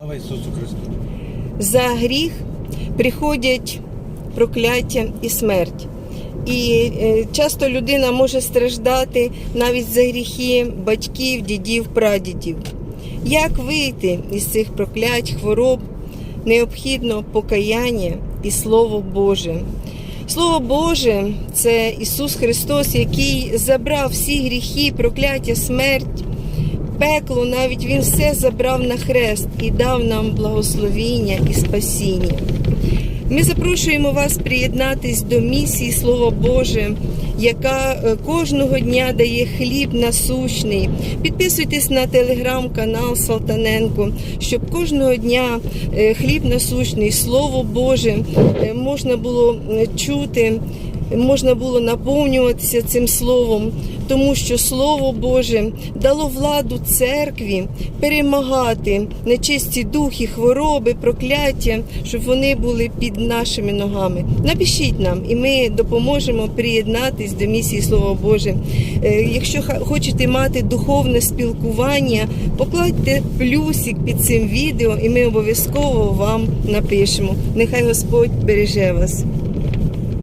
Слава Ісусу Христу! За гріх приходять прокляття і смерть. І е, часто людина може страждати навіть за гріхи батьків, дідів, прадідів. Як вийти із цих проклять, хвороб? Необхідно покаяння і Слово Боже. Слово Боже це Ісус Христос, який забрав всі гріхи, прокляття, смерть, пекло, навіть Він все забрав на хрест і дав нам благословіння і спасіння. Ми запрошуємо вас приєднатись до місії Слово Боже, яка е, кожного дня дає хліб насущний. Підписуйтесь на телеграм-канал Салтаненко, щоб кожного дня е, хліб насущний, Слово Боже е, можна було чути, можна було наповнюватися цим словом, тому що Слово Боже дало владу церкві перемагати нечисті духи, хвороби, прокляття, щоб вони були під нашими ногами. Напишіть нам, і ми допоможемо приєднатись до місії Слово Боже. Е, Якщо хочете мати духовне спілкування, покладьте плюсик під цим відео, і ми обов'язково вам напишемо. Нехай Господь береже вас.